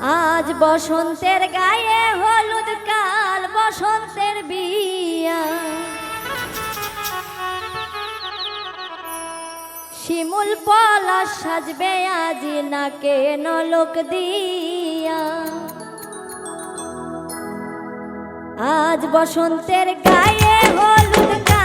আজ বসন্তের গায়ে হলুদ কাল, বসন্তের বিয়া। শিমুল পলা সাজবে আজি নাকে নলক দিয়া। আজ বসন্তের গায়ে হলুদ কাল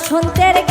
বসন্তের